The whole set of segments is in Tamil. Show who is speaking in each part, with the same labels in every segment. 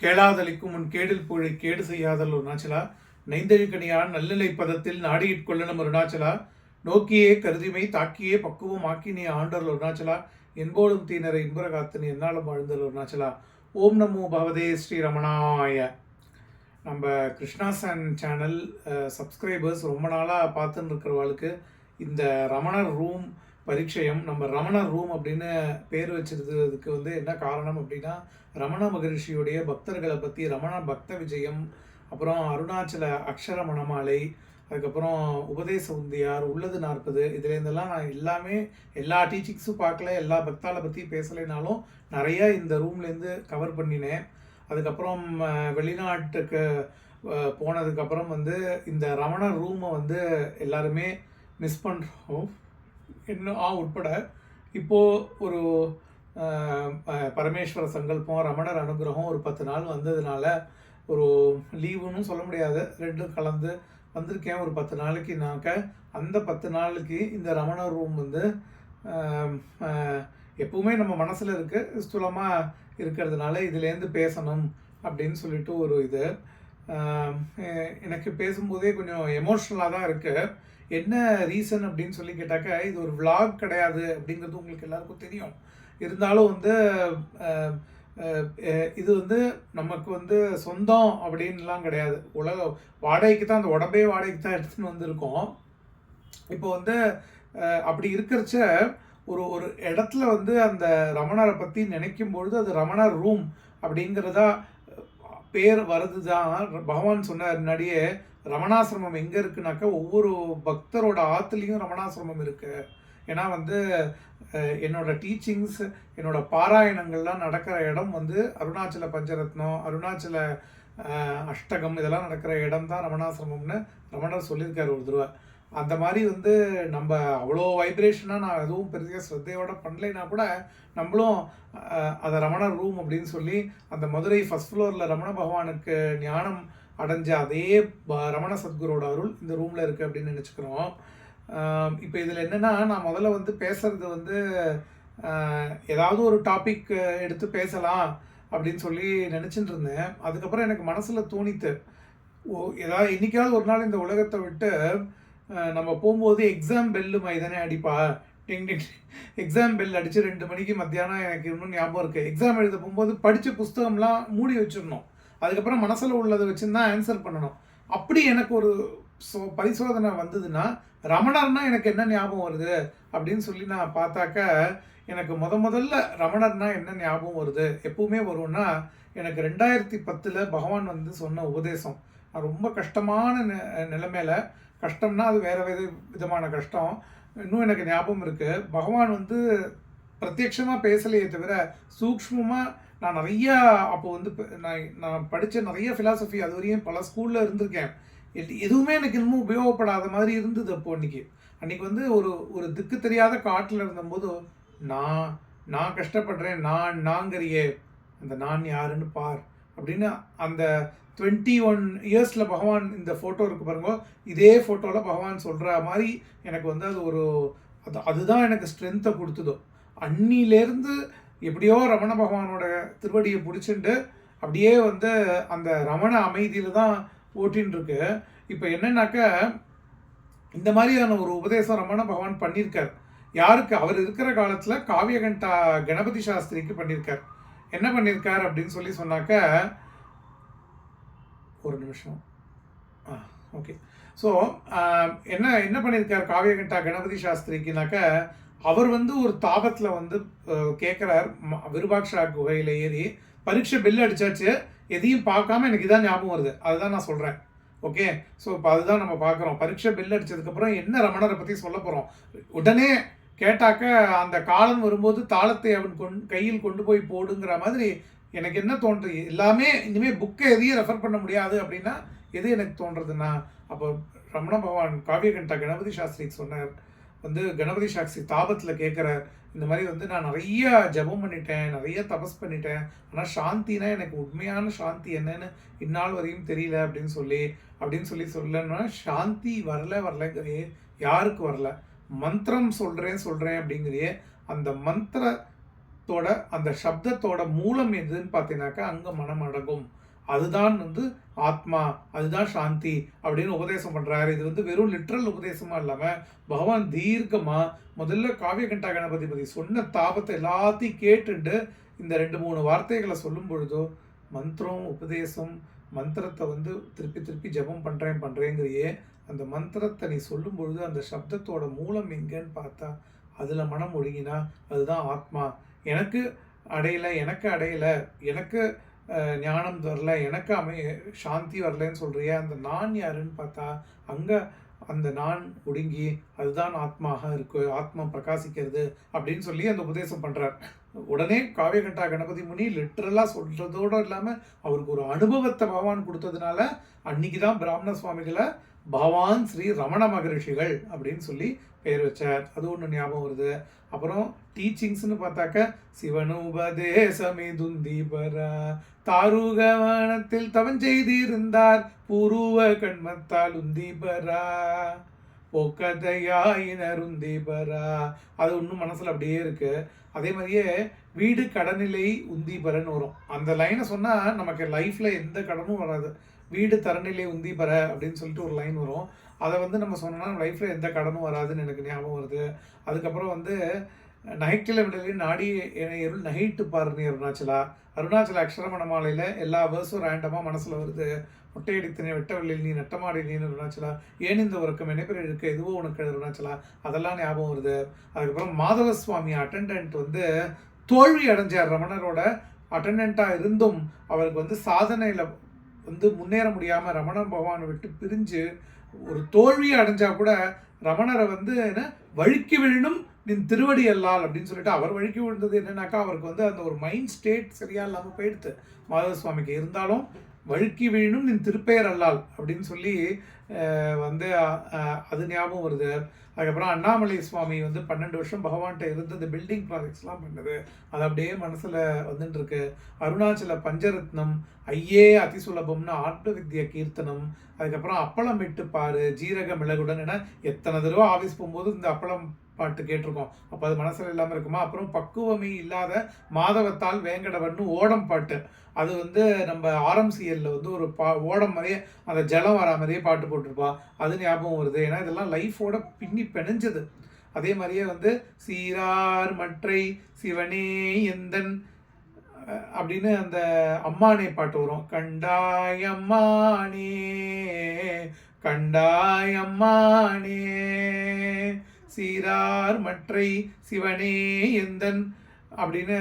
Speaker 1: கேளாதலிக்கும் உன் கேடில் புழை கேடு செய்யாதல் அருணாச்சலா நைந்தழிக்கணியான் நல்லிலை பதத்தில் நாடியிட்கொள்ளணும் அருணாச்சலா நோக்கியே கருதிமை தாக்கியே பக்குவம் ஆக்கினே ஆண்டல் அருணாச்சலா என்போடும் தீனரை இன்புற காத்தனி என்னாலும் வாழ்ந்தல் அருணாச்சலா ஓம் நமோ பகவதே ஸ்ரீ ரமணாய. நம்ம கிருஷ்ணாசன் சேனல் சப்ஸ்கிரைபர்ஸ் ரொம்ப நாளாக பார்த்துன்னு இருக்கிறவளுக்கு இந்த ரமணர் ரூம் பரிச்சயம் நம்ம ரமணர் ரூம் அப்படின்னு பேர் வச்சிருந்ததுக்கு வந்து என்ன காரணம் அப்படின்னா ரமண மகரிஷியுடைய பக்தர்களை பற்றி ரமண பக்த விஜயம் அப்புறம் அருணாச்சல அக்ஷர மணமாலை அதுக்கப்புறம் உபதேச உந்தியார் உள்ளது நாற்பது இதுலேருந்தெல்லாம் நான் எல்லாமே எல்லா டீச்சிங்ஸும் பார்க்கல எல்லா பக்தாலை பற்றி பேசலைனாலும் நிறையா இந்த ரூம்லேருந்து கவர் பண்ணினேன். அதுக்கப்புறம் வெளிநாட்டுக்கு போனதுக்கப்புறம் வந்து இந்த ரமண ரூமை வந்து எல்லாருமே மிஸ் பண்ணுறோம் இன்னும் ஆ உட்பட இப்போது ஒரு பரமேஸ்வர சங்கல்பம் ரமணர் அனுகிரகம் ஒரு பத்து நாள் வந்ததுனால ஒரு லீவுன்னு சொல்ல முடியாது. ரெண்டும் கலந்து வந்திருக்கேன் ஒரு பத்து நாளைக்குனாக்க. அந்த பத்து நாளுக்கு இந்த ரமணர் ரூம் வந்து எப்பவுமே நம்ம மனசில் இருக்குது ஸ்தூலமாக இருக்கிறதுனால இதுலேருந்து பேசணும் அப்படின்னு சொல்லிட்டு ஒரு இது. எனக்கு பேசும்போதே கொஞ்சம் எமோஷ்னலாக தான் இருக்குது என்ன ரீசன் அப்படின்னு சொல்லி கேட்டாக்க இது ஒரு விளாக் கிடையாது அப்படிங்கிறது உங்களுக்கு எல்லாருக்கும் தெரியும். இருந்தாலும் வந்து இது வந்து நமக்கு வந்து சொந்தம் அப்படின்லாம் கிடையாது. உலக வாடகைக்கு தான் அந்த உடம்பே வாடகைக்கு தான் எடுத்துன்னு வந்திருக்கோம். இப்போ வந்து அப்படி இருக்கிறச்ச ஒரு ஒரு இடத்துல வந்து அந்த ரமணரை பற்றி நினைக்கும் பொழுது அது ரமணர் ரூம் அப்படிங்கிறதா பேர் வருது தான் பகவான் சொன்னார் முன்னாடியே ரமணாசிரமம் எங்கே இருக்குனாக்கா ஒவ்வொரு பக்தரோட ஆத்துலேயும் ரமணாசிரமம் இருக்கு. ஏன்னா வந்து என்னோட டீச்சிங்ஸ் என்னோட பாராயணங்கள்லாம் நடக்கிற இடம் வந்து அருணாச்சல பஞ்சரத்னம் அருணாச்சல அஷ்டகம் இதெல்லாம் நடக்கிற இடம் தான் ரமணாசிரமம்னு ரமணர் சொல்லியிருக்காரு ஒரு தடவை. அந்த மாதிரி வந்து நம்ம அவ்வளோ வைப்ரேஷனாக நான் எதுவும் பெரிய ஸ்ரத்தையோட பண்ணலைன்னா கூட நம்மளும் அதை ரமண ரூம் அப்படின்னு சொல்லி அந்த மதுரை ஃபஸ்ட் ஃப்ளோரில் ரமண பகவானுக்கு ஞானம் அடைஞ்ச அதே ப- ரமண சத்குரோட அருள் இந்த ரூமில் இருக்குது அப்படின்னு நினச்சிக்கிறோம். இப்போ இதில் என்னென்னா நான் முதல்ல வந்து பேசுறது வந்து ஏதாவது ஒரு டாபிக் எடுத்து பேசலாம் அப்படின்னு சொல்லி நினச்சிட்டு இருந்தேன். அதுக்கப்புறம் எனக்கு மனசில் தோணித்து ஓ ஏதாவது என்றைக்காவது ஒரு நாள் இந்த உலகத்தை விட்டு நம்ம போகும்போது எக்ஸாம் பெல்லு மைதானே அடிப்பா. டிங் டிங் எக்ஸாம் பெல் அடித்து ரெண்டு மணிக்கு மத்தியானம் எனக்கு இன்னும் ஞாபகம் இருக்குது எக்ஸாம் எழுத போகும்போது படித்த புஸ்தகம்லாம் மூடி வச்சிடணும். அதுக்கப்புறம் மனசில் உள்ளதை வச்சு தான் ஆன்சர் பண்ணணும். அப்படி எனக்கு ஒரு சோ பரிசோதனை வந்ததுன்னா ரமணர்னா எனக்கு என்ன ஞாபகம் வருது? அப்படின்னு சொல்லி நான் பார்த்தாக்க எனக்கு முத முதல்ல ரமணர்னா என்ன ஞாபகம் வருது? எப்பவுமே வரும்னா எனக்கு ரெண்டாயிரத்தி பத்தில் பகவான் வந்து சொன்ன உபதேசம். நான் ரொம்ப கஷ்டமான நிலைமையில கஷ்டம்னா அது வேறு வேறு விதமான கஷ்டம். இன்னும் எனக்கு ஞாபகம் இருக்குது பகவான் வந்து பிரத்யட்சமாக பேசலையே தவிர சூக்ஷ்மமாக நான் நிறையா அப்போ வந்து நான் நான் படித்த நிறைய ஃபிலாசபி அது வரையும் பல ஸ்கூலில் இருந்திருக்கேன். எதுவுமே எனக்கு இன்னமும் உபயோகப்படாத மாதிரி இருந்தது அப்போ அன்றைக்கி அன்றைக்கி வந்து ஒரு ஒரு திக்கு தெரியாத காட்டில் இருந்தபோது நான் நான் கஷ்டப்படுறேன். நான் நாங்கிறியே அந்த நான் யாருன்னு பார். அப்படின்னு அந்த டுவெண்ட்டி ஒன் இயர்ஸில் பகவான் இந்த ஃபோட்டோ இருக்குது பாருங்க இதே ஃபோட்டோவில் பகவான் சொல்கிற மாதிரி எனக்கு வந்து அது ஒரு அது அதுதான் எனக்கு ஸ்ட்ரென்த்தை கொடுத்ததோ. அன்னிலேருந்து எப்படியோ ரமண பகவானோட திருவடியை பிடிச்சிட்டு அப்படியே வந்து அந்த ரமண அமைதியில் தான் ஓட்டின்னு இருக்கு இப்போ என்னன்னாக்க இந்த மாதிரியான ஒரு உபதேசம் ரமண பகவான் பண்ணியிருக்கார். யாருக்கு? அவர் இருக்கிற காலத்தில் காவியகண்டா கணபதி சாஸ்திரிக்கு பண்ணியிருக்கார். என்ன பண்ணியிருக்கார் அப்படின்னு சொல்லி சொன்னாக்க ஒரு நிமிஷம். ஆ ஓகே ஸோ என்ன என்ன பண்ணியிருக்கார் காவியகண்டா கணபதி சாஸ்திரிக்குனாக்க அவர் வந்து ஒரு தாபத்தில் வந்து கேட்குறார் விருபாக்ஷா குகையில் ஏறி பரீட்சை பெல் அடித்தாச்சு எதையும் பார்க்காம எனக்கு இதான் ஞாபகம் வருது. அதுதான் நான் சொல்கிறேன் ஓகே ஸோ இப்போ அதுதான் நம்ம பார்க்குறோம். பரீட்சை பில் அடித்ததுக்கப்புறம் என்ன ரமணரை பற்றி சொல்ல போகிறோம் உடனே கேட்டாக்க அந்த காலம் வரும்போது தாளத்தை அவன் கொண் கையில் கொண்டு போய் போடுங்கிற மாதிரி எனக்கு என்ன தோன்றுது? எல்லாமே இனிமேல் புக்கை எதையும் ரெஃபர் பண்ண முடியாது அப்படின்னா எது எனக்கு தோன்றதுன்னா அப்போ ரமண பகவான் காவியகண்டா கணபதி சாஸ்திரிக்கு சொன்னார். வந்து கணபதி சாஸ்திரி தாபத்தில் கேட்குறார் இந்த மாதிரி வந்து நான் நிறைய ஜெபம் பண்ணிட்டேன் நிறைய தபஸ் பண்ணிட்டேன். ஆனால் சாந்தினா எனக்கு உண்மையான சாந்தி என்னன்னு இந்நாள் வரையும் தெரியல அப்படின்னு சொல்லி அப்படின்னு சொல்லி சொல்லணும்னா சாந்தி வரல வரலங்கிறியே யாருக்கு வரல? மந்திரம் சொல்கிறேன் சொல்கிறேன் அப்படிங்கிறியே அந்த மந்திர சப்தத்தோட அந்த சப்தத்தோட மூலம் எதுன்னு பார்த்தீங்கன்னாக்கா அங்கே மனம் அடங்கும். அதுதான் வந்து ஆத்மா அதுதான் சாந்தி அப்படின்னு உபதேசம் பண்ணுறாரு இது வந்து வெறும் லிட்ரல் உபதேசமாக இல்லாமல் பகவான் தீர்க்கமாக முதல்ல காவிய கண்டா கணபதி பதி சொன்ன தாபத்தை எல்லாத்தையும் கேட்டுண்டு இந்த ரெண்டு மூணு வார்த்தைகளை சொல்லும் பொழுதோ மந்திரம் உபதேசம் மந்திரத்தை வந்து திருப்பி திருப்பி ஜெபம் பண்ணுறேன் பண்றேங்கிறியே அந்த மந்திரத்தை நீ சொல்லும் பொழுது அந்த சப்தத்தோட மூலம் எங்கேன்னு பார்த்தா அதில் மனம் ஒழுங்கினா அதுதான் ஆத்மா. எனக்கு அடையலை எனக்கு அடையலை எனக்கு ஞானம் வரல எனக்கு அமை சாந்தி வரலன்னு சொல்கிறியே அந்த நான் யாருன்னு பார்த்தா அங்கே அந்த நான் ஒடுங்கி அதுதான் ஆத்மாக இருக்கு ஆத்மா பிரகாசிக்கிறது அப்படின்னு சொல்லி அந்த உபதேசம் பண்ணுறார் உடனே காவியகண்டா கணபதி முனி லிட்ரலாக சொல்கிறதோடு இல்லாமல் அவருக்கு ஒரு அனுபவத்தை பகவான் கொடுத்ததுனால அன்னைக்கு தான் பிராமண சுவாமிகளை பகவான் ஸ்ரீ ரமண மகரிஷிகள் அப்படின்னு சொல்லி பெயர் வச்சார். அது ஒன்று ஞாபகம் வருது. அப்புறம் டீச்சிங்ஸ்னு பார்த்தாக்க சிவனுபதேசமே துந்தீபரா தாருகவனத்தில் தவன் செய்திருந்தார் பூர்வ கண்மத்தால் உந்தீபரா பொக்கதையாயினருந்தீபரா அது இன்னும் மனசுல அப்படியே இருக்கு. அதே மாதிரியே வீடு கடனிலை உந்தீபரன்னு வரும். அந்த லைனை சொன்னா நமக்கு லைஃப்ல எந்த கடனும் வராது. வீடு தரநிலை உந்தீபர அப்படின்னு சொல்லிட்டு ஒரு லைன் வரும். அதை வந்து நம்ம சொன்னோம்னா லைஃப்பில் எந்த கடனும் வராதுன்னு எனக்கு ஞாபகம் வருது. அதுக்கப்புறம் வந்து நகைக்கில விடலையும் நாடி எருள் நகைட்டு பாருனி அருணாச்சலா. அருணாச்சல அக்ஷரமண மாலையில் எல்லா வேர்ஸும் ரேண்டமாக மனசில் வருது. முட்டையடித்தினை வெட்டவெளியில் நீ நட்டமாடி நீ அருணாச்சலா. ஏன் இந்த உறக்கம்? என்ன பேர் இருக்க? எதுவோ உனக்கு அருணாச்சலா. அதெல்லாம் ஞாபகம் வருது. அதுக்கப்புறம் மாதவ சுவாமி அட்டண்டன்ட் வந்து தோல்வி அடைஞ்சார் ரமணரோட. அட்டண்டண்ட்டாக இருந்தும் அவருக்கு வந்து சாதனையில் வந்து முன்னேற முடியாமல் ரமண பகவானை விட்டு பிரிஞ்சு ஒரு தோல்வி அடைஞ்சா கூட ரமணரை வந்து என்ன வழுக்கி விழணும் நின் திருவடி அல்லால் அப்படின்னு சொல்லிட்டு அவர் வழுக்கி விழுந்தது என்னன்னாக்கா அவருக்கு வந்து அந்த ஒரு மைண்ட் ஸ்டேட் சரியா இல்லாமல் போயிடுது மாதவ சுவாமிக்கு இருந்தாலும் வழுக்கி வீழும் நின் திருப்பெயர் அல்லால் அப்படின்னு சொல்லி வந்து அது ஞாபகம் வருது. அதுக்கப்புறம் அண்ணாமலை சுவாமி வந்து பன்னெண்டு வருஷம் பகவான்கிட்ட இருந்து இந்த பில்டிங் ப்ராஜெக்ட்ஸ்லாம் பண்ணது. அது அப்படியே மனசில் வந்துட்டுருக்கு. அருணாச்சல பஞ்சரத்னம் ஐயே அதிசுலபம்னு ஆட்டு வித்ய கீர்த்தனம் அதுக்கப்புறம் அப்பளம் விட்டு பாரு ஜீரக மிளகுடன் என எத்தனை தடவை ஆஃபீஸ் போகும்போது இந்த அப்பளம் பாட்டு கேட்டிருக்கோம். அப்போ அது மனசில் இல்லாமல் இருக்குமா? அப்புறம் பக்குவமே இல்லாத மாதவத்தால் வேங்கடவன்னு ஓடம் பாட்டு. அது வந்து நம்ம ஆர்எம்சிஎல்ல வந்து ஒரு பா ஓடம் மாதிரியே அந்த ஜலம் வரா மாதிரியே பாட்டு போட்டிருப்பா. அது ஞாபகம் வருது. ஏன்னா இதெல்லாம் லைஃபோட பின்னி பிணைஞ்சது. அதே மாதிரியே வந்து சீரார் மற்றை சிவனே எந்தன் அப்படின்னு அந்த அம்மானே பாட்டு வரும். கண்டாய் அம்மானே கண்டாய் அம்மானே. சீரார் மற்றை சிவனே எந்தன் அப்படின்னு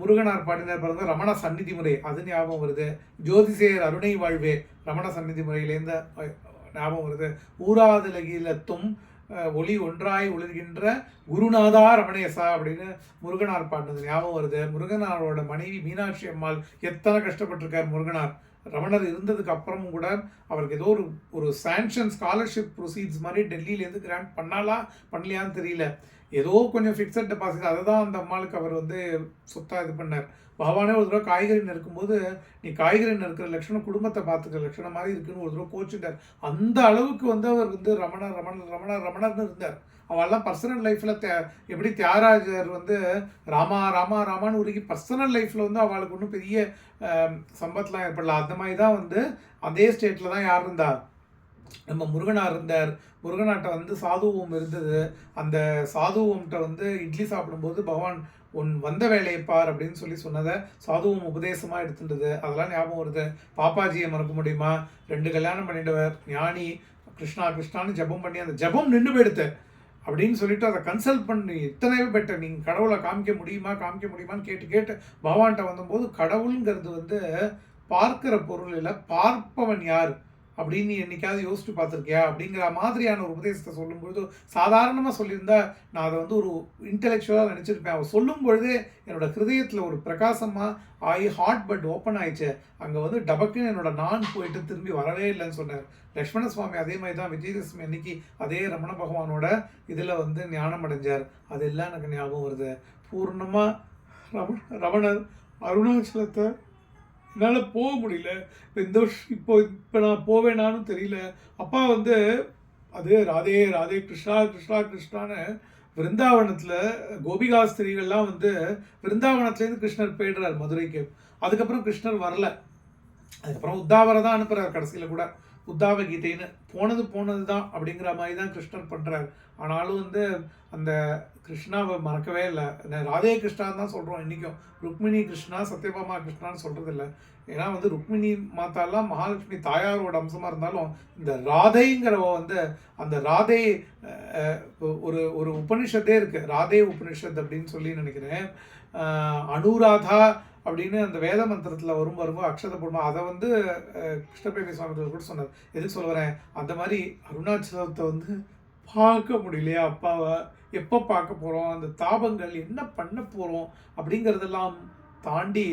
Speaker 1: முருகனார் பாடினார் பாருங்க ரமண சந்நிதி முறை. அது ஞாபகம் வருது. ஜோதிசேர் அருணை வாழ்வே ரமண சந்நிதி முறையிலேருந்து ஞாபகம் வருது. ஊராதலகிலத்தும் ஒளி ஒன்றாய் ஒளிர்கின்ற குருநாதா ரமணேசா அப்படின்னு முருகனார் பாடினது ஞாபகம் வருது. முருகனாரோட மனைவி மீனாட்சி அம்மாள் எத்தனை கஷ்டப்பட்டிருக்கார் முருகனார். ரமணர் இருந்ததுக்கு அப்புறமும் கூட அவருக்கு ஏதோ ஒரு ஒரு சாங்ஷன் ஸ்காலர்ஷிப் ப்ரொசீட்ஸ் மாதிரி டெல்லியிலேருந்து கிராண்ட் பண்ணாலா பண்ணலையான்னு தெரியல. ஏதோ கொஞ்சம் ஃபிக்ஸட் டெபாசிட் அதை தான் அந்த அம்மாளுக்கு அவர் வந்து சொத்தாக இது பண்ணார். பகவானே ஒரு தடவை காய்கறி நறுக்கும்போது நீ காய்கறி நறுக்கிற லட்சணம் குடும்பத்தை பார்த்துக்கிற லட்சணம் மாதிரி இருக்குன்னு ஒரு தடவை கோச்சுட்டார். அந்த அளவுக்கு வந்து அவர் வந்து ரமணர் ரமணர் ரமணர் ரமணர்னு இருந்தார். அவெல்லாம் பர்சனல் லைஃப்பில் தே எப்படி தியாகராஜர் வந்து ராமா ராமா ராமான்னு உருகி பர்சனல் லைஃப்பில் வந்து அவளுக்கு ஒன்றும் பெரிய சம்பத்தெலாம் ஏற்படல. அந்த மாதிரி தான் வந்து அதே ஸ்டேட்டில் தான் யார் இருந்தார் நம்ம முருகனார் இருந்தார். முருகனாட்ட வந்து சாதுவம் இருந்தது. அந்த சாதுவம்கிட்ட வந்து இட்லி சாப்பிடும்போது பகவான் உன் வந்த வேலையை பார் அப்படின்னு சொல்லி சொன்னதை சாதுவம் உபதேசமாக எடுத்துட்டது. அதெல்லாம் ஞாபகம் வருது. பாப்பாஜியை மறக்க முடியுமா? ரெண்டு கல்யாணம் பண்ணிட்டவர் ஞானி கிருஷ்ணா கிருஷ்ணான்னு ஜெபம் பண்ணி அந்த ஜெபம் நின்று போயிடுத்து அப்படின்னு சொல்லிட்டு அதை கன்சல்ட் பண்ணி எத்தனையோ பெட்டர் நீங்கள் கடவுளை காமிக்க முடியுமா காமிக்க முடியுமான்னு கேட்டு கேட்டு பகவான்கிட்ட வந்தபோது கடவுளுங்கிறது வந்து பார்க்கிற பொருள் இல்லை பார்ப்பவன் யார்? அப்படின்னு நீ என்னைக்காவது யோசிச்சு பார்த்துருக்கியா? அப்படிங்கிற மாதிரியான ஒரு உபதேசத்தை சொல்லும்பொழுது சாதாரணமாக சொல்லியிருந்தா நான் அதை வந்து ஒரு இன்டெலெக்சுவலாக நினச்சிருப்பேன். அவள் சொல்லும் பொழுதே என்னோட ஹிருதயத்தில் ஒரு பிரகாசமாக ஆகி ஹார்ட் பட் ஓப்பன் ஆயிடுச்சு. அங்கே வந்து டபக்குன்னு என்னோட நான் போயிட்டு திரும்பி வரவே இல்லைன்னு சொன்னார். லக்ஷ்மண சுவாமி அதே மாதிரி தான் விஜயதசமி அன்னைக்கு அதே ரமண பகவானோட இதில் வந்து ஞானம் அடைஞ்சார். அதெல்லாம் எனக்கு ஞாபகம் வருது. பூர்ணமாக ரமண ரமணர் அருணாச்சலத்தை என்னால் போக முடியல. இந்த வருஷம் இப்போ இப்போ நான் போவேனான்னு தெரியல. அப்பா வந்து அது ராதே ராதே கிருஷ்ணா கிருஷ்ணா கிருஷ்ணான்னு விருந்தாவனத்தில் கோபிகாஸ்திரிகள்லாம் வந்து விருந்தாவனத்துலேருந்து கிருஷ்ணர் போயிடுறார் மதுரைக்கு. அதுக்கப்புறம் கிருஷ்ணர் வரல. அதுக்கப்புறம் உத்தாவரை தான் அனுப்புகிறார் கடைசியில் கூட. உத்தாவ கீதைன்னு போனது போனது தான் அப்படிங்கிற மாதிரி தான் கிருஷ்ணர் பண்ணுறாரு ஆனாலும் வந்து அந்த கிருஷ்ணாவை மறக்கவே இல்லை. ராதே கிருஷ்ணான்னு தான் சொல்கிறோம் இன்றைக்கும் ருக்மிணி கிருஷ்ணா சத்யபாமா கிருஷ்ணான்னு சொல்கிறது இல்லை ஏன்னா வந்து ருக்மிணி மாதாலாம் மகாலட்சுமி தாயாரோட அம்சமாக இருந்தாலும் இந்த ராதைங்கிறவ வந்து அந்த ராதே ஒரு ஒரு உபனிஷத்தே இருக்குது ராதே உபனிஷத் அப்படின்னு சொல்லி நினைக்கிறேன். அனுராதா அப்படின்னு அந்த வேத மந்திரத்தில் வரும் வரும்போது அக்ஷத போடும்போது அதை வந்து கிருஷ்ணபிரேமி கிருஷ்ணபேமி சுவாமிகள் கூட சொன்னார். எதுக்கு சொல்ல வரேன்? அந்த மாதிரி அருணாச்சலத்தை வந்து பார்க்க முடியலையா அப்பாவை? எப்போ பார்க்க போகிறோம் அந்த தாபங்கள் என்ன பண்ண போகிறோம் அப்படிங்கிறதெல்லாம் தாண்டி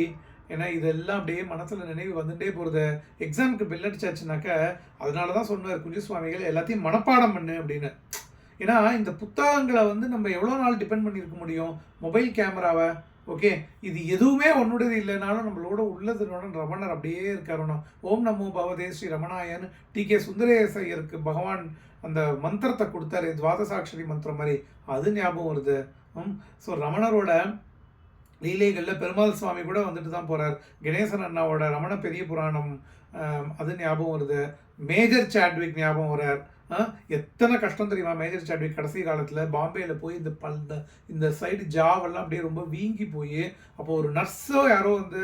Speaker 1: ஏன்னா இதெல்லாம் அப்படியே மனசில் நினைவு வந்துட்டே போகிறது எக்ஸாமுக்கு பில் அடிச்சாச்சுனாக்க அதனால தான் சொன்னார் குஞ்சு சுவாமிகள் எல்லாத்தையும் மனப்பாடம் பண்ணு அப்படின்னு. ஏன்னா இந்த புத்தகங்களை வந்து நம்ம எவ்வளோ நாள் டிபெண்ட் பண்ணியிருக்க முடியும்? மொபைல் கேமராவை ஓகே? இது எதுவுமே உன்னுடையது இல்லைனாலும் நம்மளோட உள்ளதுனோட ரமணர் அப்படியே இருக்காருனோ ஓம் நமோ பவதே ஸ்ரீ ரமணாயன்னு டி கே சுந்தரேசையருக்கு பகவான் அந்த மந்திரத்தை கொடுத்தாரு. துவாதசாட்சரி மந்திரம் மாதிரி. அது ஞாபகம் வருது. ஸோ ரமணரோட லீலைகளில் பெருமாள் சுவாமி கூட வந்துட்டு தான் போகிறார் கணேசன் அண்ணாவோட ரமண பெரிய புராணம் அது ஞாபகம் வருது. மேஜர் சாட்விக் ஞாபகம் வர்றார் எத்தனை கஷ்டம் தெரியுமா? மேஜர் சாட்விக் கடைசி காலத்தில் பாம்பேயில் போய் இந்த பல் இந்த இந்த சைடு ஜாவெல்லாம் அப்படியே ரொம்ப வீங்கி போய் அப்போ ஒரு நர்ஸோ யாரோ வந்து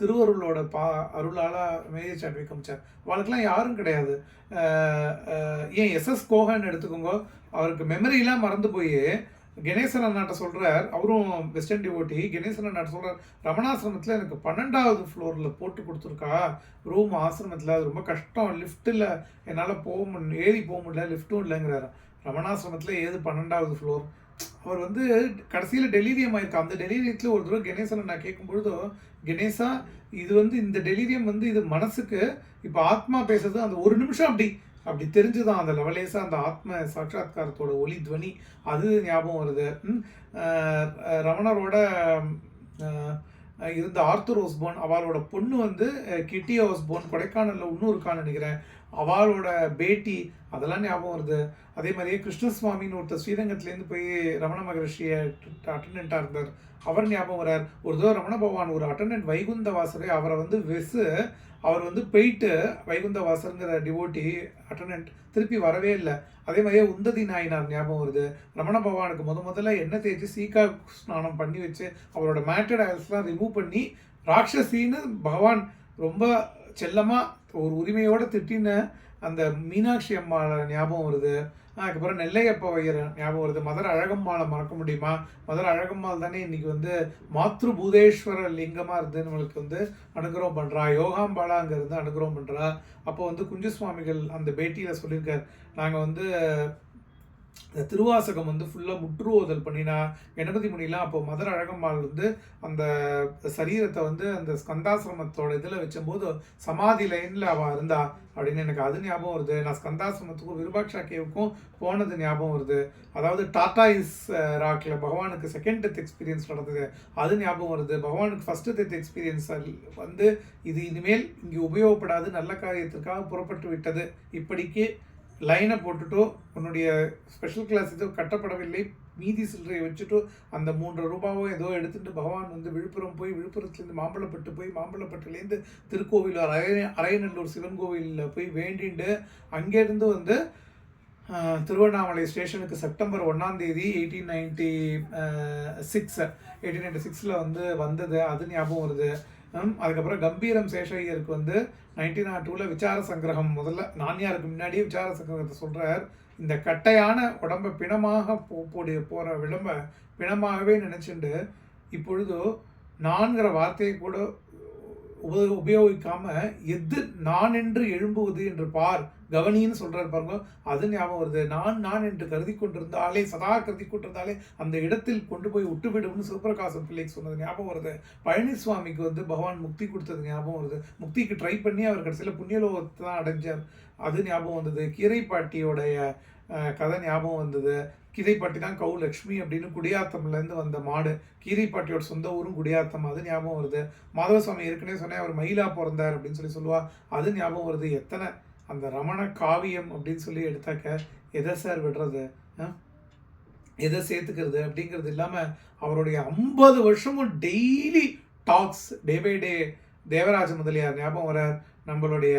Speaker 1: திருவருளோட பா அருளால் மேஜர் சாட்விக் அமைச்சார் அவளுக்கெல்லாம் யாரும் கிடையாது. ஏன் எஸ்எஸ் கோஹன் எடுத்துக்கோங்க அவருக்கு மெமரியெலாம் மறந்து போய் கணேசன் அண்ணாட்ட சொல்கிறார் அவரும் வெஸ்டர்ன் டிவோட்டி கணேசன் அண்ணாட்ட சொல்கிறார் ரமணாசிரமத்தில் எனக்கு பன்னெண்டாவது ஃப்ளோரில் போட்டு கொடுத்துருக்கா. ரூம் ஆசிரமத்தில். அது ரொம்ப கஷ்டம். லிஃப்ட்டில் என்னால் போக முடியல ஏறி போக முடியல. லிஃப்ட்டும் இல்லைங்கிறாரு. ரமணாசிரமத்தில் ஏது பன்னெண்டாவது ஃப்ளோர் அவர் வந்து கடைசியில் டெலிரியம் ஆயிருக்கா? அந்த டெலிரியத்தில் ஒரு தடவை கணேசன் நான் கேட்கும்பொழுது கணேசா இது வந்து இந்த டெலிரியம் வந்து இது மனசுக்கு இப்போ ஆத்மா பேசுறது அந்த ஒரு நிமிஷம் அப்படி. அப்படி தெரிஞ்சுதான் அந்த லெவலேஸாக அந்த ஆத்ம சாட்சாத்காரத்தோட ஒலி துவனி அது ஞாபகம் வருது. ரமணரோட இருந்த ஆர்த்தர் ஓஸ்போன் அவளோட பொண்ணு வந்து அஹ், கிட்டி ஓஸ்போன் கொடைக்கானலில் இன்னும் இருக்கான்னு நினைக்கிறேன். அவளோட பேட்டி அதெல்லாம் ஞாபகம் வருது. அதே மாதிரியே கிருஷ்ணசுவாமின்னு ஒருத்தர் ஸ்ரீரங்கத்துலேருந்து போய் ரமண மகரிஷியை அட்டண்டண்ட்டாக இருந்தார். அவர் ஞாபகம் வரார். ஒரு தடவை ரமண பகவான் ஒரு அட்டண்டன்ட் வைகுந்த வாசரே அவரை வந்து வெசு அவர் வந்து போயிட்டு வைகுந்த வாசருங்கிற டிவோட்டி அட்டண்டன்ட் திருப்பி வரவே இல்லை. அதே மாதிரியே உந்ததி நாயினார் ஞாபகம் வருது. ரமண பகவானுக்கு முத முதல்ல எண்ணெய் தேய்ச்சி சீக்கா ஸ்நானம் பண்ணி வச்சு அவரோட மேட்டட் ஆயில்ஸ்லாம் ரிமூவ் பண்ணி ராட்சசின்னு பகவான் ரொம்ப செல்லமாக ஒரு உரிமையோடு திட்டின அந்த மீனாட்சி அம்மா ஞாபகம் வருது. அதுக்கப்புறம் நெல்லையப்ப வையர் ஞாபகம் வருது. மதர் அழகம்மாளை மறக்க முடியுமா? மதர் அழகம்மாள் தானே இன்னைக்கு வந்து மாத்ரு பூதேஸ்வர லிங்கமாக இருந்து நம்மளுக்கு வந்து அனுகிரகம் பண்ணுறா யோகாம்பாலா அங்கே இருந்து அனுகிரகம் பண்ணுறா அப்போ வந்து குஞ்சு சுவாமிகள் அந்த பேட்டியில் சொல்லியிருக்கார். நாங்கள் வந்து இந்த திருவாசகம் வந்து ஃபுல்லாக முற்றுவோதல் பண்ணினா கணபதி முனிலாம் அப்போ மதர் அழகம்மாள் வந்து அந்த சரீரத்தை வந்து அந்த ஸ்கந்தாசிரமத்தோட இதில் வச்சும்போது சமாதி லைனில் அவள் இருந்தா அப்படின்னு எனக்கு அது ஞாபகம் வருது. நான் ஸ்கந்தாசிரமத்துக்கும் விருபாட்சா கேவுக்கும் போனது ஞாபகம் வருது. அதாவது டாடா இஸ் ராக்கில் பகவானுக்கு செகண்ட் டெத் எக்ஸ்பீரியன்ஸ் நடந்தது. அது ஞாபகம் வருது. பகவானுக்கு ஃபர்ஸ்ட் டெத் எக்ஸ்பீரியன்ஸ் வந்து இது இனிமேல் இங்கே உபயோகப்படாது நல்ல காரியத்திற்காக புறப்பட்டு விட்டது. இப்படிக்கு லைனை போட்டுட்டோ உன்னுடைய ஸ்பெஷல் கிளாஸ் எதுவும் கட்டப்படவில்லை மீதி சில்லறையை வச்சுட்டோ அந்த மூன்று ரூபாவோ ஏதோ எடுத்துகிட்டு பகவான் வந்து விழுப்புரம் போய் விழுப்புரத்துலேருந்து மாம்பழப்பட்டு போய் மாம்பழப்பட்டுலேருந்து திருக்கோவில் அரைய அரையநல்லூர் சிவன் கோவிலில் போய் வேண்டிண்டு அங்கேருந்து வந்து திருவண்ணாமலை ஸ்டேஷனுக்கு செப்டம்பர் ஒன்றாம் தேதி eighteen ninety six eighteen ninety சிக்ஸில் வந்து வந்தது. அது ஞாபகம் வருது. அதுக்கப்புறம் கம்பீரம் சேஷையருக்கு வந்து நைன்டீன் நாட் டூவில் விசார சங்கிரகம். முதல்ல நான்யாருக்கு முன்னாடியே விசார சங்கிரகத்தை சொல்கிறார் இந்த கட்டையான உடம்பை பிணமாக போடிய போகிற விளம்ப பிணமாகவே நினச்சிண்டு இப்பொழுது நான்கிற வார்த்தையை கூட உபயோகிக்காம எது நான் என்று எழும்புவது என்று பார். கவனின்னு சொல்றாரு பாருங்க. அது ஞாபகம் வருது. நான் நான் என்று கருதி கொண்டிருந்தாலே சதா கருதி கொண்டிருந்தாலே அந்த இடத்தில் கொண்டு போய் விட்டுவிடும்னு சிவபிரகாசம் பிள்ளைக்கு சொன்னது ஞாபகம் வருது. பழனிசுவாமிக்கு வந்து பகவான் முக்தி கொடுத்தது ஞாபகம் வருது. முக்திக்கு ட்ரை பண்ணி அவர் கடைசியில் புண்ணியலோகத்தை தான் அடைஞ்சார். அது ஞாபகம் வந்தது. கீரைப்பாட்டியோடைய கதை ஞாபகம் வந்தது. கீதைப்பட்டி தான் கவு லக்ஷ்மி அப்படின்னு குடியாத்தம்லேருந்து வந்த மாடு. கீதைப்பட்டியோட சொந்த ஊரும் குடியாத்தம் அது ஞாபகம் வருது. மாதவசுவாமி ஏற்கனவே சொன்னேன் அவர் மயிலா பிறந்தார் அப்படின்னு சொல்லி சொல்லுவா. அது ஞாபகம் வருது. எத்தனை? அந்த ரமண காவியம் அப்படின்னு சொல்லி எடுத்தாக்க எதை சார் விடுறது? எதை சேர்த்துக்கிறது அப்படிங்கிறது இல்லாமல் அவருடைய ஐம்பது வருஷமும் daily talks day by day Devaraja Mudaliar ஞாபகம் வரார். நம்மளுடைய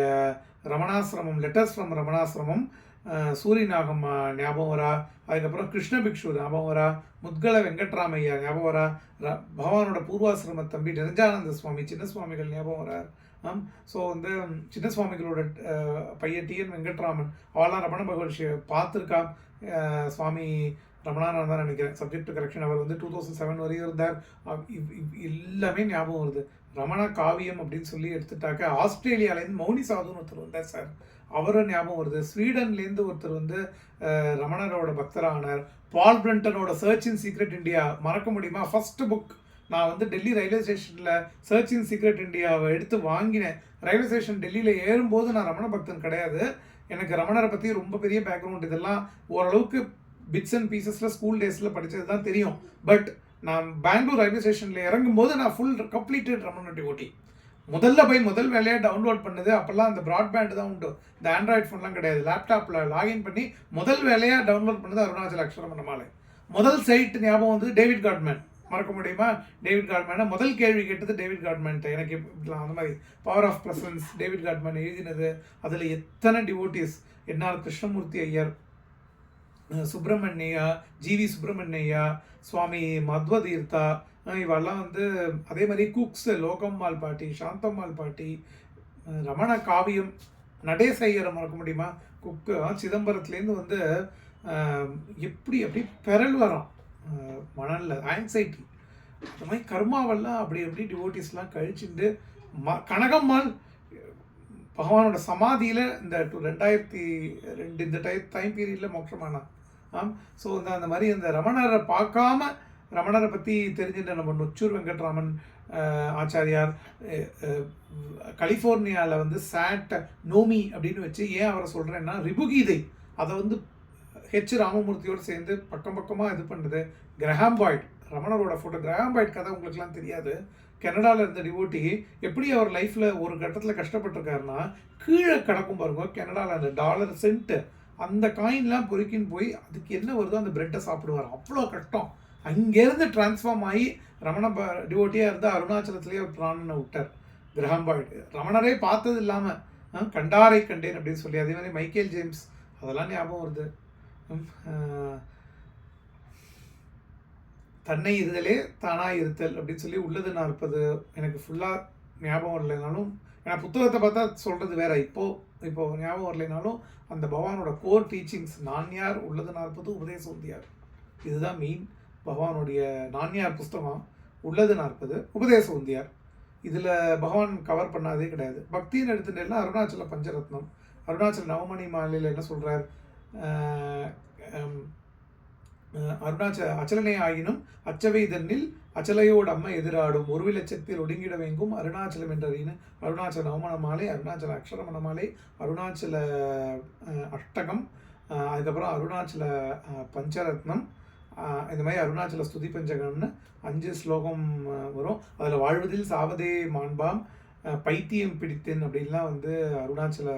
Speaker 1: ரமணாசிரமம் லெட்டர்ஸ் ஃப்ரம் ரமணாசிரமம் சூரியநாகம் நாகம் ஞாபகம் வரா? அதுக்கப்புறம் கிருஷ்ண பிக்ஷு ஞாபகம் வரா? முத்கல வெங்கட்ராமையா ஞாபகம் வரா? பகவானோட பூர்வாசிரம தம்பி நிரஞ்சானந்த சுவாமி சின்ன சுவாமிகள் ஞாபகம் வரார் ஆம் ஸோ வந்து சின்ன சுவாமிகளோட பையன் டிஎன் வெங்கட்ராமன் அவெல்லாம் ரமண மகர்ஷியை பார்த்துருக்கா சுவாமி ரமணானந்தான் தான் நினைக்கிறேன். சப்ஜெக்ட் கரெக்ஷன் அவர் வந்து டூ தௌசண்ட் செவன் வரையும் இருந்தார். இவ்- இவ்- எல்லாமே ஞாபகம் வருது. ரமணா காவியம் அப்படின்னு சொல்லி எடுத்துட்டாக்க ஆஸ்திரேலியாலேருந்து மௌனி சாதுன்னு ஒருத்தர் வந்தார் சார். அவரும் ஞாபகம் வருது. ஸ்வீடன்லேருந்து ஒருத்தர் வந்து ரமணரோட பக்தரானார். பால் பிரண்டனோட சர்ச் இன் சீக்ரெட் இந்தியா மறக்க முடியுமா? ஃபஸ்ட்டு புக் நான் வந்து டெல்லி ரயில்வே ஸ்டேஷனில் சர்ச் இன் சீக்ரெட் இந்தியாவை எடுத்து வாங்கினேன். ரயில்வே ஸ்டேஷன் டெல்லியில் ஏறும்போது நான் ரமண பக்தன் கிடையாது. எனக்கு ரமணரை பற்றி ரொம்ப பெரிய பேக்ரவுண்ட் இதெல்லாம் ஓரளவுக்கு பிட்ஸ் அண்ட் பீசஸில் ஸ்கூல் டேஸில் படித்தது தான் தெரியும். பட் நான் பெங்களூர் ரயில்வே ஸ்டேஷனில் இறங்கும்போது நான் ஃபுல் கம்ப்ளீட்டட் ரமணட்டி ஓட்டி. முதல்ல போய் முதல் வேலையாக டவுன்லோட் பண்ணது அப்போல்லாம் அந்த ப்ராட்பேண்ட் தான் உண்டு. இந்த ஆண்ட்ராய்ட் ஃபோன்லாம் கிடையாது. லேப்டாப்பில் லாகின் பண்ணி முதல் வேலையாக டவுன்லோட் பண்ணது அருணாச்சல அக்ஷரம் மாலை முதல் சைட் ஞாபகம் வந்து டேவிட் காட்மேன். மறக்க முடியுமா? டேவிட் காட்மேனை முதல் கேள்வி கேட்டது டேவிட் காட்மேன்ட்ட எனக்கு இப்படிலாம் அந்த மாதிரி power of presence David Godman எழுதினது. அதில் எத்தனை devotees NR Krishnamurthy Iyer Subramanya GV Subramanya Swami Madhvatirtha இவெல்லாம் வந்து அதே மாதிரி குக்ஸ் லோகம்மாள் பாட்டி சாந்தம்மாள் பாட்டி ரமண காவியம் நடேச ஐயரை மறக்க முடியுமா? குக்கு சிதம்பரத்துலேருந்து வந்து எப்படி எப்படி அப்படி பெரல் வரோம் மணலில் ஆங்ஸைட்டி. அந்த மாதிரி கர்மாவெல்லாம் அப்படி எப்படி டிவோட்டிஸ்லாம் கழிச்சுட்டு ம கனகம்மாள் பகவானோட சமாதியில் இந்த டூ ரெண்டாயிரத்தி ரெண்டு இந்த டைம் டைம் பீரியடில் மோட்சமானான் ஆம் ஸோ இந்த அந்த மாதிரி இந்த ரமணரை பார்க்காம ரமணரை பற்றி தெரிஞ்சுட்ட நம்ம நொச்சூர் வெங்கட்ராமன் ஆச்சாரியார் கலிஃபோர்னியாவில் வந்து சாட் நோமி அப்படின்னு வச்சு ஏன் அவரை சொல்கிறேன்னா ரிபுகீதை. அதை வந்து ஹெச் ராமமூர்த்தியோடு சேர்ந்து பக்கம் பக்கமாக இது பண்ணுது கிரஹாம்பாய்ட் ரமணரோட ஃபோட்டோ கிரஹாம்பாய்ட் கதை உங்களுக்குலாம் தெரியாது. கனடாவில் இருந்த டிவோட்டி எப்படி அவர் லைஃப்பில் ஒரு கட்டத்தில் கஷ்டப்பட்டிருக்காருன்னா கீழே கிடக்கும் பாருங்க கனடாவில் அந்த டாலர் சென்ட்டு அந்த காயின்லாம் பொறுக்கின்னு போய் அதுக்கு என்ன வருதோ அந்த பிரெட்டை சாப்பிடுவார். அவ்வளோ கஷ்டம். அங்கேருந்து டிரான்ஸ்ஃபார்ம் ஆகி ரமண டிவோட்டியாக இருந்தால் அருணாச்சலத்திலேயே பிராணனை விட்டார் கிரஹாம் ரமணரே பார்த்தது இல்லாமல் கண்டாரை கண்டேன் அப்படின்னு சொல்லி அதே மாதிரி மைக்கேல் ஜேம்ஸ் அதெல்லாம் ஞாபகம் வருது. தன்னை இருதலே தானாக இருத்தல் அப்படின்னு சொல்லி உள்ளது நாற்பது எனக்கு ஃபுல்லாக ஞாபகம் வரலைனாலும் ஏன்னா புத்தகத்தை பார்த்தா சொல்கிறது வேற. இப்போது இப்போது ஞாபகம் வரலைனாலும் அந்த பகவானோட கோர் டீச்சிங்ஸ் நான் யார் உள்ளது நாற்பது உபதேசம் யார்? இதுதான் மெயின் பகவானுடைய நான்யார் புஸ்தகம் உள்ளது நாற்பது உபதேச உந்தியார். இதில் பகவான் கவர் பண்ணாதே கிடையாது. பக்தின்னு எடுத்துட்டேன்னா அருணாச்சல பஞ்சரத்னம் அருணாச்சல நவமணி மாலையில் என்ன சொல்கிறார் அருணாச்சல அச்சலனை ஆயினும் அச்சவை தன்னில் அச்சலையோடு அம்மை எதிராடும். ஒரு லட்சத்தில் ஒடுங்கிட வேங்கும் அருணாச்சலம் என்றறின்னு அருணாச்சல நவமண மாலை அருணாச்சல அக்ஷரமண மாலை அருணாச்சல அஷ்டகம் அதுக்கப்புறம் அருணாச்சல பஞ்சரத்னம் இந்த மாதிரி அருணாச்சல ஸ்துதி பஞ்சகம்னு அஞ்சு ஸ்லோகம் வரும். அதில் வாழ்வதில் சாவதே மாண்பாம் பைத்தியம் பிடித்தேன் அப்படின்லாம் வந்து அருணாச்சல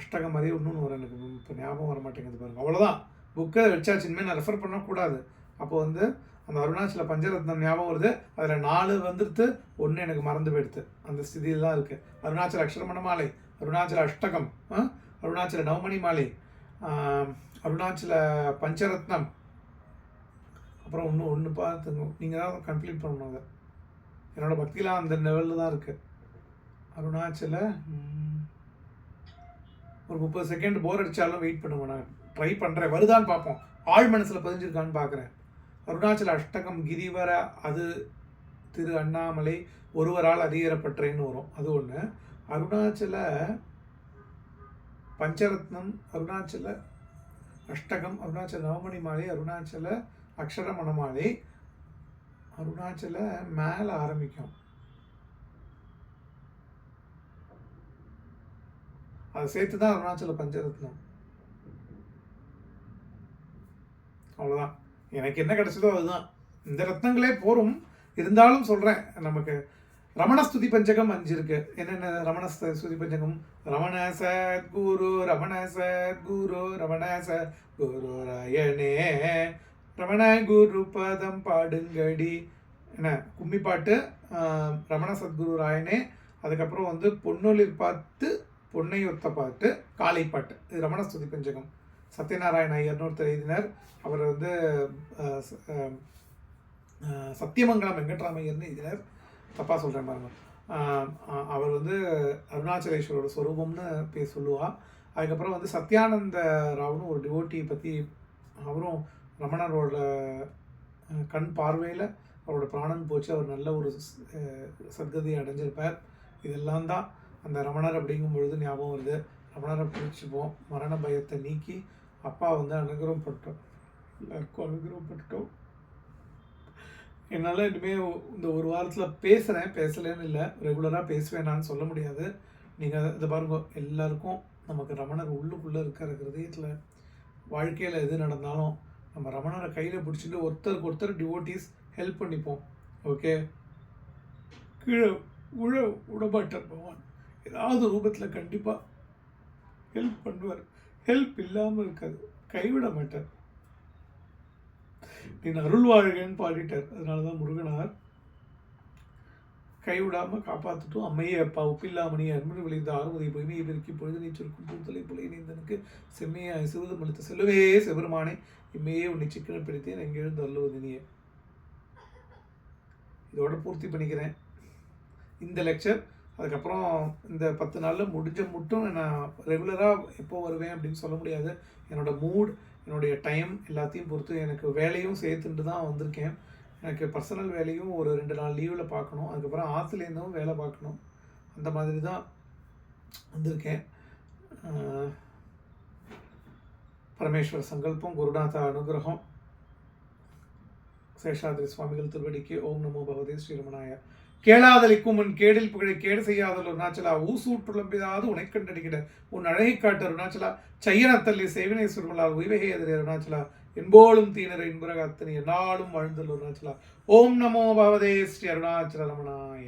Speaker 1: அஷ்டகம் மாதிரி இன்னொன்று வரும். எனக்கு இப்போ ஞாபகம் வர மாட்டேங்குது பாருங்கள் அவ்வளோதான் புக்கை வச்சாச்சு. இனிமேல் நான் ரெஃபர் பண்ணக்கூடாது. அப்போ வந்து அந்த அருணாச்சல பஞ்சரத்னம் ஞாபகம் வருது. அதில் நாலு வந்துடுத்து ஒன்று எனக்கு மறந்து போயிடுது அந்த ஸ்திதியில் தான் இருக்குது அருணாச்சல அக்ஷரமண மாலை அருணாச்சல அஷ்டகம் ஆ? அருணாச்சல நவமணி மாலை அருணாச்சல பஞ்சரத்னம் அப்புறம் ஒன்று ஒன்று பார்த்துங்க நீங்கள் தான் கம்ப்ளீட் பண்ணணும் அதை. என்னோட பக்திலாம் அந்த லெவலில் தான் இருக்குது அருணாச்சல ஒரு முப்பது செகண்ட் போர் அடித்தாலும் வெயிட் பண்ணுவேன் நான் ட்ரை பண்ணுறேன் வருதான்னு பார்ப்போம். ஆழ் மனசில் பதிஞ்சிருக்கான்னு பார்க்குறேன். அருணாச்சல அஷ்டகம் கிரிவர அது திரு அண்ணாமலை ஒருவரால் அதிகாரப்பற்றேன்னு வரும். அது ஒன்று அருணாச்சல பஞ்சரத்னம் அருணாச்சல அஷ்டகம் அருணாச்சல நவமணி மாலை அருணாச்சல அக்ஷர மணமாலை அருணாச்சல மேலே ஆரம்பிக்கும். அதை சேர்த்து தான் அருணாச்சல பஞ்சரத்னம். அவ்வளோதான் எனக்கு என்ன கிடைச்சதோ அதுதான். இந்த ரத்னங்களே போரும். இருந்தாலும் சொல்கிறேன் நமக்கு ரமணஸ்துதி பஞ்சகம் அஞ்சு இருக்கு. என்னென்ன ரமண ஸ்துதி பஞ்சகம்? ரமண சத்குரு ரமண சத்குரு ரமண சத்குரு ராயணே ரமண குரு பதம் பாடுங்கடி. என்ன கும்மி பாட்டு ரமண சத்குரு ராயனே அதுக்கப்புறம் வந்து பொன்னொழில் பார்த்து பொன்னை ஒத்த பாட்டு காளை பாட்டு இது ரமண ஸ்துதி பஞ்சகம். சத்யநாராயண ஐயர்னு ஒருத்தர் எழுதினர். அவர் வந்து சத்தியமங்கலம் வெங்கட்ராமையர்னு எழுதினர். தப்பாக சொல்கிறேன் பாருங்க. அவர் வந்து அருணாச்சலேஸ்வரோட ஸ்வரூபம்னு பேர் சொல்லுவா. அதுக்கப்புறம் வந்து சத்யானந்த ராவ்னு ஒரு டிவோட்டியை பற்றி அவரும் ரமணரோட கண் பார்வையில் அவரோட பிராணன் போச்சு. அவர் நல்ல ஒரு சத்கதியை அடைஞ்சிருப்பார். இதெல்லாம் தான் அந்த ரமணர் அப்படிங்கும் பொழுது ஞாபகம் வருது. ரமணரை பிடிச்சிப்போம். மரண பயத்தை நீக்கி அப்பா வந்து அனுகிரகம் பட்டோம் எல்லாருக்கும் அனுகிரகம் என்னால் இனிமேல் இந்த ஒரு வாரத்தில் பேசுகிறேன் பேசலேன்னு இல்லை. ரெகுலராக பேசுவேன். நான் சொல்ல முடியாது. நீங்கள் இதை பாருங்கள் எல்லாருக்கும் நமக்கு ரமணர் உள்ளுக்குள்ளே இருக்கிற ஹிரதயத்தில் வாழ்க்கையில் எது நடந்தாலும் நம்ம ரமணரை கையில் பிடிச்சிட்டு ஒருத்தருக்கு ஒருத்தர் டிவோட்டிஸ் ஹெல்ப் பண்ணிப்போம். ஓகே கீழே உழ விடமாட்டார் பகவான். ஏதாவது ரூபத்தில் கண்டிப்பாக ஹெல்ப் பண்ணுவார். ஹெல்ப் இல்லாமல் இருக்காது. கைவிட மாட்டார். நீ அருள் வாழ்கன்னு பாடிட்டார். அதனால தான் முருகனார் கைவிடாமல் காப்பாற்றிட்டும் அம்மையே அப்பா உப்பில்லாமணி அன்பு விளைந்த ஆறுமதி பொய்மையை பெருக்கி பொழுது நீச்சல் பூத்தலை புலை நீந்தனுக்கு செம்மையாய் சிறுவது அளித்த செல்லுவே செபெருமானே இம்மையே உன்னை சிக்கன பிடித்தேன் எங்கே எழுந்து நீயே. இதோட பூர்த்தி பண்ணிக்கிறேன். இந்த லெக்சர் அதுக்கப்புறம் இந்த பத்து நாளில் முடிஞ்ச மட்டும் நான் ரெகுலராக எப்போ வருவேன் அப்படின்னு சொல்ல முடியாது. என்னோட மூட் என்னுடைய டைம் எல்லாத்தையும் பொறுத்து எனக்கு வேலையும் சேர்த்துட்டு தான் வந்திருக்கேன். எனக்கு பர்சனல் வேலையும் ஒரு ரெண்டு நாள் லீவில் பார்க்கணும். அதுக்கப்புறம் ஆற்றுலேருந்தும் வேலை பார்க்கணும். அந்த மாதிரி தான் வந்திருக்கேன். பரமேஸ்வர சங்கல்பம் குருநாத அனுகிரகம் சேஷாதிரி சுவாமிகள் திருவடிக்கு ஓம் நமோ பகவதே ஸ்ரீரமணாய. கேளாதலிக்கும் உன் கேடில் புகழை கேடு செய்யாதல் அருணாச்சலா ஊசூற்றுளம்பிதாது உனை கண்டடிக்கிட உன் அழகை காட்டு அருணாச்சலா சையனத்தல்லி சேவினை சுருமலால் உய்வகை எதிரே அருணாச்சலா என்போலும் தீனர இன்புரக அத்தனை என்னாலும் வாழ்ந்தல் அருணாச்சலா. ஓம் நமோ பகவதே ஸ்ரீ அருணாச்சல ரமணாய.